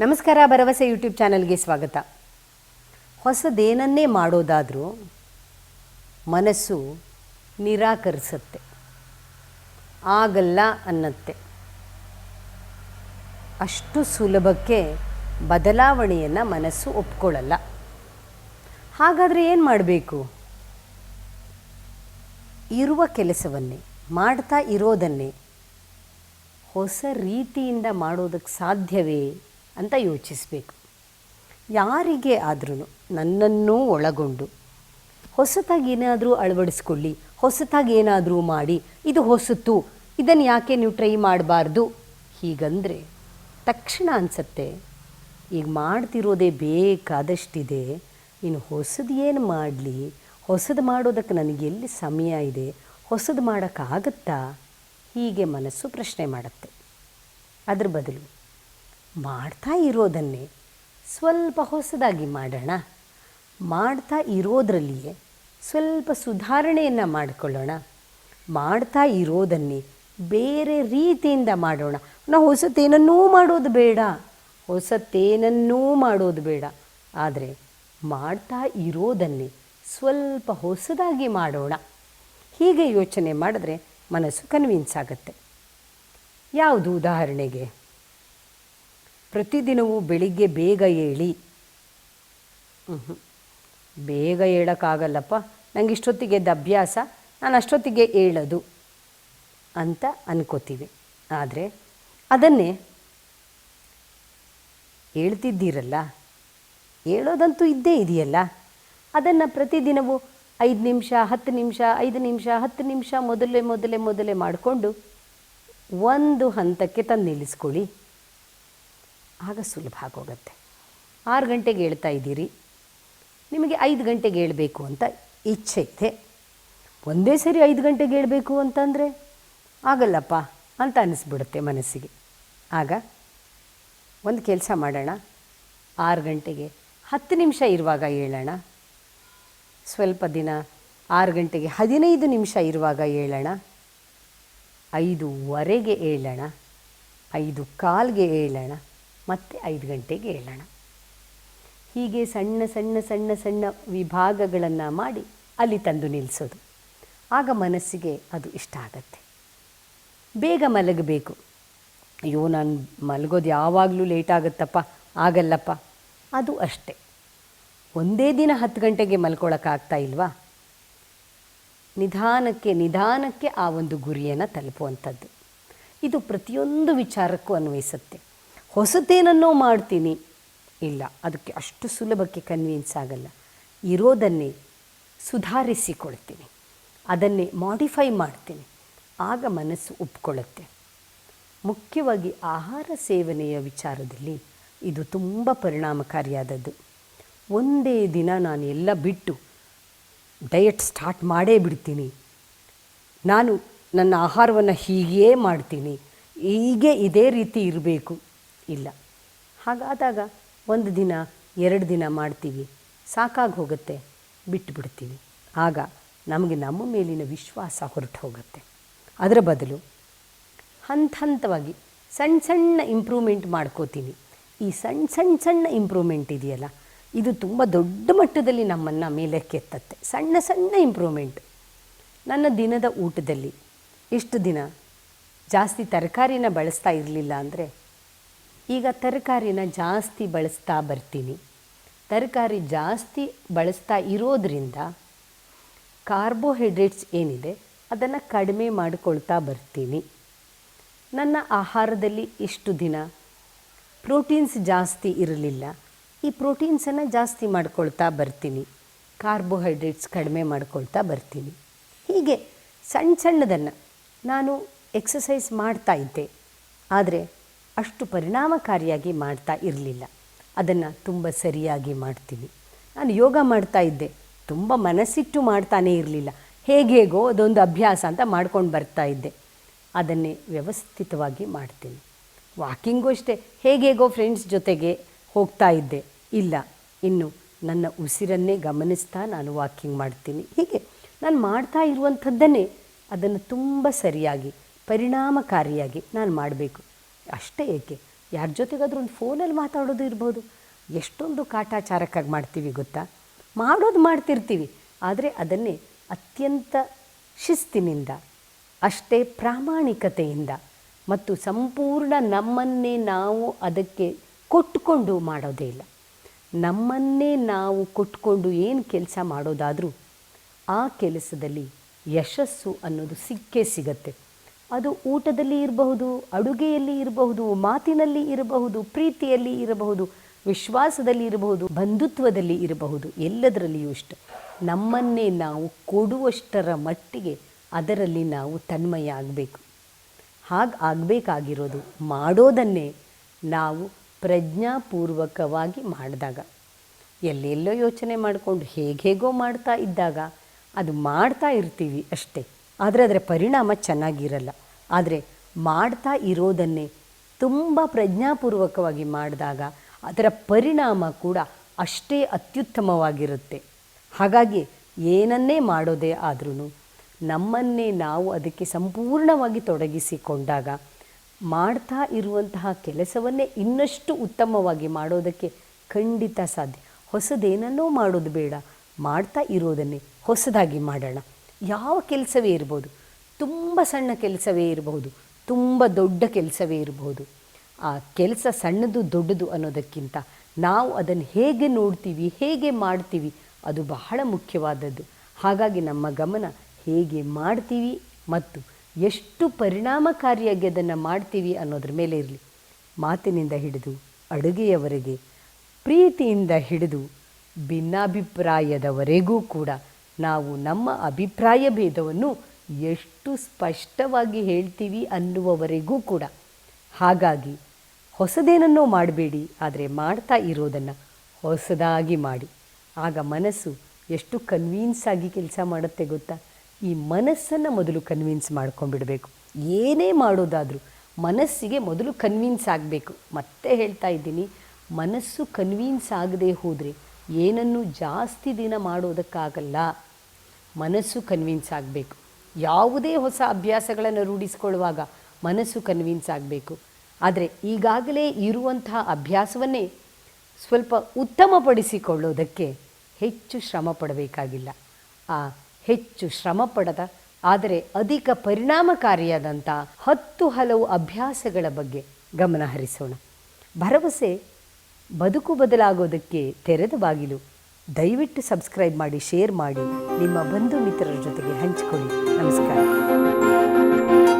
ನಮಸ್ಕಾರ, ಭರವಸೆ ಯೂಟ್ಯೂಬ್ ಚಾನಲ್ಗೆ ಸ್ವಾಗತ. ಹೊಸದೇನನ್ನೇ ಮಾಡೋದಾದರೂ ಮನಸ್ಸು ನಿರಾಕರಿಸುತ್ತೆ. ಆಗಲ್ಲ ಅನ್ನತ್ತೆ. ಅಷ್ಟು ಸುಲಭಕ್ಕೆ ಬದಲಾವಣೆಯನ್ನು ಮನಸ್ಸು ಒಪ್ಕೊಳ್ಳಲ್ಲ. ಹಾಗಾದರೆ ಏನು ಮಾಡಬೇಕು? ಇರುವ ಕೆಲಸವನ್ನೇ, ಮಾಡ್ತಾ ಇರೋದನ್ನೇ, ಹೊಸ ರೀತಿಯಿಂದ ಮಾಡೋದಕ್ಕೆ ಸಾಧ್ಯವೇ? ಅಂತ ಯೋಚಿಸಬೇಕು. ಯಾರಿಗೆ ಆದ್ರೂ ನನ್ನನ್ನೂ ಒಳಗೊಂಡು. ಹೊಸತಾಗಿ ಏನಾದರೂ ಅಳವಡಿಸ್ಕೊಳ್ಳಿ, ಹೊಸತಾಗಿ ಏನಾದರೂ ಮಾಡಿ, ಇದು ಹೊಸತು ಇದನ್ನು ಯಾಕೆ ನೀವು ಟ್ರೈ ಮಾಡಬಾರ್ದು? ಹೀಗಂದರೆ ತಕ್ಷಣ ಅನಿಸತ್ತೆ, ಈಗ ಮಾಡ್ತಿರೋದೇ ಬೇಕಾದಷ್ಟಿದೆ, ಇನ್ನು ಹೊಸದು ಏನು ಮಾಡಲಿ? ಹೊಸದು ಮಾಡೋದಕ್ಕೆ ನನಗೆ ಎಲ್ಲಿ ಸಮಯ ಇದೆ? ಹೊಸದು ಮಾಡೋಕ್ಕಾಗತ್ತಾ? ಹೀಗೆ ಮನಸ್ಸು ಪ್ರಶ್ನೆ ಮಾಡುತ್ತೆ. ಅದ್ರ ಬದಲು ಮಾಡ್ತಾ ಇರೋದನ್ನೇ ಸ್ವಲ್ಪ ಹೊಸದಾಗಿ ಮಾಡೋಣ. ಮಾಡ್ತಾ ಇರೋದರಲ್ಲಿಯೇ ಸ್ವಲ್ಪ ಸುಧಾರಣೆಯನ್ನು ಮಾಡಿಕೊಳ್ಳೋಣ. ಮಾಡ್ತಾ ಇರೋದನ್ನೇ ಬೇರೆ ರೀತಿಯಿಂದ ಮಾಡೋಣ. ನಾವು ಹೊಸತೇನನ್ನೂ ಮಾಡೋದು ಬೇಡ. ಹೊಸತೇನನ್ನೂ ಮಾಡೋದು ಬೇಡ. ಆದರೆ ಮಾಡ್ತಾ ಇರೋದನ್ನೇ ಸ್ವಲ್ಪ ಹೊಸದಾಗಿ ಮಾಡೋಣ. ಹೀಗೆ ಯೋಚನೆ ಮಾಡಿದ್ರೆ ಮನಸ್ಸು ಕನ್ವಿನ್ಸ್ ಆಗುತ್ತೆ. ಯಾವುದು ಉದಾಹರಣೆಗೆ? ಪ್ರತಿದಿನವೂ ಬೆಳಿಗ್ಗೆ ಬೇಗ ಏಳಿ. ಬೇಗ ಹೇಳೋಕ್ಕಾಗಲ್ಲಪ್ಪ ನನಗೆ ಇಷ್ಟೊತ್ತಿಗೆ ಅಭ್ಯಾಸ ನಾನು ಅಷ್ಟೊತ್ತಿಗೆ ಹೇಳೋದು ಅಂತ ಅನ್ಕೋತೀವಿ. ಆದರೆ ಅದನ್ನೇ ಹೇಳ್ತಿದ್ದೀರಲ್ಲ ಹೇಳೋದಂತೂ ಇದ್ದೇ ಇದೆಯಲ್ಲ. ಅದನ್ನು ಪ್ರತಿದಿನವೂ ಐದು ನಿಮಿಷ, ಹತ್ತು ನಿಮಿಷ, ಐದು ನಿಮಿಷ, ಹತ್ತು ನಿಮಿಷ ಮೊದಲೇ ಮೊದಲೇ ಮೊದಲೇ ಮಾಡಿಕೊಂಡು ಒಂದು ಹಂತಕ್ಕೆ ತಂದು ನಿಲ್ಲಿಸ್ಕೊಳ್ಳಿ ಆಗ ಸುಲಭ ಆಗೋಗತ್ತೆ. ಆರು ಗಂಟೆಗೆ ಹೇಳ್ತಾ ಇದ್ದೀರಿ. ನಿಮಗೆ ಐದು ಗಂಟೆಗೆ ಹೇಳಬೇಕು ಅಂತ ಇಚ್ಛೆ ಇದೆ ಒಂದೇ ಸರಿ ಐದು ಗಂಟೆಗೆ ಹೇಳಬೇಕು ಅಂತಂದರೆ ಆಗಲ್ಲಪ್ಪ ಅಂತ ಅನ್ನಿಸ್ಬಿಡುತ್ತೆ ಮನಸ್ಸಿಗೆ. ಆಗ ಒಂದು ಕೆಲಸ ಮಾಡೋಣ. ಆರು ಗಂಟೆಗೆ ಹತ್ತು ನಿಮಿಷ ಇರುವಾಗ ಹೇಳೋಣ. ಸ್ವಲ್ಪ ದಿನ ಆರು ಗಂಟೆಗೆ ಹದಿನೈದು ನಿಮಿಷ ಇರುವಾಗ ಹೇಳೋಣ. ಐದುವರೆಗೆ ಹೇಳೋಣ. ಐದು ಕಾಲ್ಗೆ ಹೇಳೋಣ. ಮತ್ತು ಐದು ಗಂಟೆಗೆ ಹೇಳೋಣ ಹೀಗೆ ಸಣ್ಣ ಸಣ್ಣ ಸಣ್ಣ ಸಣ್ಣ ವಿಭಾಗಗಳನ್ನು ಮಾಡಿ ಅಲ್ಲಿ ತಂದು ನಿಲ್ಲಿಸೋದು ಆಗ ಮನಸ್ಸಿಗೆ ಅದು ಇಷ್ಟ ಆಗತ್ತೆ. ಬೇಗ ಮಲಗಬೇಕು. ಅಯ್ಯೋ, ನಾನು ಮಲಗೋದು ಯಾವಾಗಲೂ ಲೇಟ್ ಆಗುತ್ತಪ್ಪ, ಆಗಲ್ಲಪ್ಪ. ಅದು ಅಷ್ಟೆ. ಒಂದೇ ದಿನ ಹತ್ತು ಗಂಟೆಗೆ ಮಲ್ಕೊಳ್ಳೋಕ್ಕಾಗ್ತಾ ಇಲ್ವಾ? ನಿಧಾನಕ್ಕೆ ನಿಧಾನಕ್ಕೆ ಆ ಒಂದು ಗುರಿಯನ್ನು ತಲುಪುವಂಥದ್ದು. ಇದು ಪ್ರತಿಯೊಂದು ವಿಚಾರಕ್ಕೂ ಅನ್ವಯಿಸುತ್ತೆ. ಹೊಸತೇನನ್ನೋ ಮಾಡ್ತೀನಿ. ಇಲ್ಲ, ಅದಕ್ಕೆ ಅಷ್ಟು ಸುಲಭಕ್ಕೆ ಕನ್ವಿನ್ಸ್ ಆಗಲ್ಲ. ಇರೋದನ್ನೇ ಸುಧಾರಿಸಿಕೊಳ್ತೀನಿ. ಅದನ್ನೇ ಮಾಡಿಫೈ ಮಾಡ್ತೀನಿ. ಆಗ ಮನಸ್ಸು ಒಪ್ಕೊಳ್ಳುತ್ತೆ. ಮುಖ್ಯವಾಗಿ ಆಹಾರ ಸೇವನೆಯ ವಿಚಾರದಲ್ಲಿ ಇದು ತುಂಬ ಪರಿಣಾಮಕಾರಿಯಾದದ್ದು. ಒಂದೇ ದಿನ ನಾನು ಎಲ್ಲ ಬಿಟ್ಟು ಡಯಟ್ ಸ್ಟಾರ್ಟ್ ಮಾಡೇ ಬಿಡ್ತೀನಿ. ನಾನು ನನ್ನ ಆಹಾರವನ್ನು ಹೀಗೇ ಮಾಡ್ತೀನಿ. ಹೀಗೆ ಇದೇ ರೀತಿ ಇರಬೇಕು. ಇಲ್ಲ. ಹಾಗಾದಾಗ ಒಂದು ದಿನ, ಎರಡು ದಿನ ಮಾಡ್ತೀವಿ. ಸಾಕಾಗಿ ಹೋಗುತ್ತೆ ಬಿಟ್ಟು ಬಿಡ್ತೀವಿ ಆಗ ನಮಗೆ ನಮ್ಮ ಮೇಲಿನ ವಿಶ್ವಾಸ ಹೊರಟು ಹೋಗುತ್ತೆ. ಅದರ ಬದಲು ಹಂತ ಹಂತವಾಗಿ ಸಣ್ಣ ಸಣ್ಣ ಇಂಪ್ರೂವ್ಮೆಂಟ್ ಮಾಡ್ಕೋತೀನಿ. ಈ ಸಣ್ಣ ಸಣ್ಣ ಸಣ್ಣ ಇಂಪ್ರೂವ್ಮೆಂಟ್ ಇದೆಯಲ್ಲ, ಇದು ತುಂಬ ದೊಡ್ಡ ಮಟ್ಟದಲ್ಲಿ ನಮ್ಮನ್ನು ಮೇಲಕ್ಕೆತ್ತತ್ತೆ. ಸಣ್ಣ ಸಣ್ಣ ಇಂಪ್ರೂವ್ಮೆಂಟ್ ನನ್ನ ದಿನದ ಊಟದಲ್ಲಿ ಇಷ್ಟು ದಿನ ಜಾಸ್ತಿ ತರಕಾರಿನ ಬಳಸ್ತಾ ಇರಲಿಲ್ಲ ಅಂದರೆ ಈಗ ತರಕಾರಿನ ಜಾಸ್ತಿ ಬಳಸ್ತಾ ಬರ್ತೀನಿ. ತರಕಾರಿ ಜಾಸ್ತಿ ಬಳಸ್ತಾ ಇರೋದ್ರಿಂದ ಕಾರ್ಬೋಹೈಡ್ರೇಟ್ಸ್ ಏನಿದೆ ಅದನ್ನು ಕಡಿಮೆ ಮಾಡಿಕೊಳ್ತಾ ಬರ್ತೀನಿ. ನನ್ನ ಆಹಾರದಲ್ಲಿ ಇಷ್ಟು ದಿನ ಪ್ರೋಟೀನ್ಸ್ ಜಾಸ್ತಿ ಇರಲಿಲ್ಲ. ಈ ಪ್ರೋಟೀನ್ಸನ್ನು ಜಾಸ್ತಿ ಮಾಡ್ಕೊಳ್ತಾ ಬರ್ತೀನಿ. ಕಾರ್ಬೋಹೈಡ್ರೇಟ್ಸ್ ಕಡಿಮೆ ಮಾಡ್ಕೊಳ್ತಾ ಬರ್ತೀನಿ. ಹೀಗೆ ಸಣ್ಣ ಸಣ್ಣದನ್ನು ನಾನು ಎಕ್ಸಸೈಸ್ ಮಾಡ್ತಾ ಇದ್ದೆ. ಆದರೆ ಅಷ್ಟು ಪರಿಣಾಮಕಾರಿಯಾಗಿ ಮಾಡ್ತಾ ಇರಲಿಲ್ಲ. ಅದನ್ನು ತುಂಬ ಸರಿಯಾಗಿ ಮಾಡ್ತೀನಿ. ನಾನು ಯೋಗ ಮಾಡ್ತಾ ಇದ್ದೆ. ತುಂಬ ಮನಸ್ಸಿಟ್ಟು ಮಾಡ್ತಾನೇ ಇರಲಿಲ್ಲ. ಹೇಗೇಗೋ ಅದೊಂದು ಅಭ್ಯಾಸ ಅಂತ ಮಾಡ್ಕೊಂಡು ಬರ್ತಾ ಇದ್ದೆ. ಅದನ್ನೇ ವ್ಯವಸ್ಥಿತವಾಗಿ ಮಾಡ್ತೀನಿ. ವಾಕಿಂಗು ಅಷ್ಟೇ. ಹೇಗೇಗೋ ಫ್ರೆಂಡ್ಸ್ ಜೊತೆಗೆ ಹೋಗ್ತಾ ಇದ್ದೆ. ಇಲ್ಲ, ಇನ್ನು ನನ್ನ ಉಸಿರನ್ನೇ ಗಮನಿಸ್ತಾ ನಾನು ವಾಕಿಂಗ್ ಮಾಡ್ತೀನಿ. ಹೀಗೆ ನಾನು ಮಾಡ್ತಾ ಇರುವಂಥದ್ದನ್ನೇ ಅದನ್ನು ತುಂಬ ಸರಿಯಾಗಿ, ಪರಿಣಾಮಕಾರಿಯಾಗಿ ನಾನು ಮಾಡಬೇಕು. ಅಷ್ಟೇ ಏಕೆ? ಯಾರ ಜೊತೆಗಾದ್ರೂ ಒಂದು ಫೋನಲ್ಲಿ ಮಾತಾಡೋದು ಇರ್ಬೋದು. ಎಷ್ಟೊಂದು ಕಾಟಾಚಾರಕ್ಕಾಗಿ ಮಾಡ್ತೀವಿ ಗೊತ್ತಾ? ಮಾಡೋದು ಮಾಡ್ತಿರ್ತೀವಿ, ಆದರೆ ಅದನ್ನೇ ಅತ್ಯಂತ ಶಿಸ್ತಿನಿಂದ, ಅಷ್ಟೇ ಪ್ರಾಮಾಣಿಕತೆಯಿಂದ ಮತ್ತು ಸಂಪೂರ್ಣ ನಮ್ಮನ್ನೇ ನಾವು ಅದಕ್ಕೆ ಕೊಟ್ಟುಕೊಂಡು ಮಾಡೋದೇ ಇಲ್ಲ. ನಮ್ಮನ್ನೇ ನಾವು ಕೊಟ್ಕೊಂಡು ಏನು ಕೆಲಸ ಮಾಡೋದಾದರೂ ಆ ಕೆಲಸದಲ್ಲಿ ಯಶಸ್ಸು ಅನ್ನೋದು ಸಿಕ್ಕೇ ಸಿಗತ್ತೆ. ಅದು ಊಟದಲ್ಲಿ ಇರಬಹುದು, ಅಡುಗೆಯಲ್ಲಿ ಇರಬಹುದು, ಮಾತಿನಲ್ಲಿ ಇರಬಹುದು, ಪ್ರೀತಿಯಲ್ಲಿ ಇರಬಹುದು, ವಿಶ್ವಾಸದಲ್ಲಿ ಇರಬಹುದು, ಬಂಧುತ್ವದಲ್ಲಿ ಇರಬಹುದು, ಎಲ್ಲದರಲ್ಲಿಯೂ ಇಷ್ಟ. ನಮ್ಮನ್ನೇ ನಾವು ಕೊಡುವಷ್ಟರ ಮಟ್ಟಿಗೆ ಅದರಲ್ಲಿ ನಾವು ತನ್ಮಯ ಆಗಬೇಕು. ಹಾಗೆ ಆಗಬೇಕಾಗಿರೋದು ಮಾಡೋದನ್ನೇ ನಾವು ಪ್ರಜ್ಞಾಪೂರ್ವಕವಾಗಿ ಮಾಡಿದಾಗ. ಎಲ್ಲೆಲ್ಲೋ ಯೋಚನೆ ಮಾಡಿಕೊಂಡು ಹೇಗೇಗೋ ಮಾಡ್ತಾ ಇದ್ದಾಗ, ಅದು ಮಾಡ್ತಾ ಇರ್ತೀವಿ ಅಷ್ಟೇ. ಆದರೆ ಅದರ ಪರಿಣಾಮ ಚೆನ್ನಾಗಿರಲ್ಲ. ಆದರೆ ಮಾಡ್ತಾ ಇರೋದನ್ನೇ ತುಂಬ ಪ್ರಜ್ಞಾಪೂರ್ವಕವಾಗಿ ಮಾಡಿದಾಗ ಅದರ ಪರಿಣಾಮ ಕೂಡ ಅಷ್ಟೇ ಅತ್ಯುತ್ತಮವಾಗಿರುತ್ತೆ. ಹಾಗಾಗಿ ಏನನ್ನೇ ಮಾಡೋದೇ ಆದ್ರೂ ನಮ್ಮನ್ನೇ ನಾವು ಅದಕ್ಕೆ ಸಂಪೂರ್ಣವಾಗಿ ತೊಡಗಿಸಿಕೊಂಡಾಗ ಮಾಡ್ತಾ ಇರುವಂತಹ ಕೆಲಸವನ್ನೇ ಇನ್ನಷ್ಟು ಉತ್ತಮವಾಗಿ ಮಾಡೋದಕ್ಕೆ ಖಂಡಿತ ಸಾಧ್ಯ. ಹೊಸದೇನನ್ನೋ ಮಾಡೋದು ಬೇಡ. ಮಾಡ್ತಾ ಇರೋದನ್ನೇ ಹೊಸದಾಗಿ ಮಾಡೋಣ. ಯಾವ ಕೆಲಸವೇ ಇರ್ಬೋದು, ತುಂಬ ಸಣ್ಣ ಕೆಲಸವೇ ಇರಬಹುದು ತುಂಬ ದೊಡ್ಡ ಕೆಲಸವೇ ಇರಬಹುದು ಆ ಕೆಲಸ ಸಣ್ಣದು ದೊಡ್ಡದು ಅನ್ನೋದಕ್ಕಿಂತ ನಾವು ಅದನ್ನು ಹೇಗೆ ನೋಡ್ತೀವಿ, ಹೇಗೆ ಮಾಡ್ತೀವಿ, ಅದು ಬಹಳ ಮುಖ್ಯವಾದದ್ದು. ಹಾಗಾಗಿ ನಮ್ಮ ಗಮನ ಹೇಗೆ ಮಾಡ್ತೀವಿ ಮತ್ತು ಎಷ್ಟು ಪರಿಣಾಮಕಾರಿಯಾಗಿ ಅದನ್ನು ಮಾಡ್ತೀವಿ ಅನ್ನೋದ್ರ ಮೇಲೆ ಇರಲಿ. ಮಾತಿನಿಂದ ಹಿಡಿದು, ಅಡುಗೆಯವರೆಗೆ, ಪ್ರೀತಿಯಿಂದ ಹಿಡಿದು, ಭಿನ್ನಾಭಿಪ್ರಾಯದವರೆಗೂ ಕೂಡ ನಾವು ನಮ್ಮ ಅಭಿಪ್ರಾಯ ಭೇದವನ್ನು ಎಷ್ಟು ಸ್ಪಷ್ಟವಾಗಿ ಹೇಳ್ತೀವಿ ಅನ್ನುವವರೆಗೂ ಕೂಡ. ಹಾಗಾಗಿ ಹೊಸದೇನನ್ನೋ ಮಾಡಬೇಡಿ, ಆದರೆ ಮಾಡ್ತಾ ಇರೋದನ್ನು ಹೊಸದಾಗಿ ಮಾಡಿ. ಆಗ ಮನಸ್ಸು ಎಷ್ಟು ಕನ್ವೀನ್ಸ್ ಆಗಿ ಕೆಲಸ ಮಾಡುತ್ತೆ ಗೊತ್ತಾ? ಈ ಮನಸ್ಸನ್ನು ಮೊದಲು ಕನ್ವಿನ್ಸ್ ಮಾಡ್ಕೊಂಡ್ಬಿಡಬೇಕು. ಏನೇ ಮಾಡೋದಾದರೂ ಮನಸ್ಸಿಗೆ ಮೊದಲು ಕನ್ವಿನ್ಸ್ ಆಗಬೇಕು. ಮತ್ತೆ ಹೇಳ್ತಾ ಇದ್ದೀನಿ, ಮನಸ್ಸು ಕನ್ವಿನ್ಸ್ ಆಗದೆ ಹೋದರೆ ಏನನ್ನು ಜಾಸ್ತಿ ದಿನ ಮಾಡೋದಕ್ಕಾಗಲ್ಲ. ಮನಸ್ಸು ಕನ್ವಿನ್ಸ್ ಆಗಬೇಕು. ಯಾವುದೇ ಹೊಸ ಅಭ್ಯಾಸಗಳನ್ನು ರೂಢಿಸಿಕೊಳ್ಳುವಾಗ ಮನಸ್ಸು ಕನ್ವಿನ್ಸ್ ಆಗಬೇಕು. ಆದರೆ ಈಗಾಗಲೇ ಇರುವಂತಹ ಅಭ್ಯಾಸವನ್ನೇ ಸ್ವಲ್ಪ ಉತ್ತಮಪಡಿಸಿಕೊಳ್ಳೋದಕ್ಕೆ ಹೆಚ್ಚು ಶ್ರಮ ಪಡಬೇಕಾಗಿಲ್ಲ. ಆ ಹೆಚ್ಚು ಶ್ರಮ ಪಡದ, ಆದರೆ ಅಧಿಕ ಪರಿಣಾಮಕಾರಿಯಾದಂಥ ಹತ್ತು ಹಲವು ಅಭ್ಯಾಸಗಳ ಬಗ್ಗೆ ಗಮನ ಹರಿಸೋಣ. ಭರವಸೆ ಬದುಕು ಬದಲಾಗೋದಕ್ಕೆ ತೆರೆದ ಬಾಗಿಲು. ದಯವಿಟ್ಟು ಸಬ್ಸ್ಕ್ರೈಬ್ ಮಾಡಿ ಶೇರ್ ಮಾಡಿ ನಿಮ್ಮ ಬಂಧು ಮಿತ್ರರ ಜೊತೆಗೆ ಹಂಚಿಕೊಳ್ಳಿ. ನಮಸ್ಕಾರ.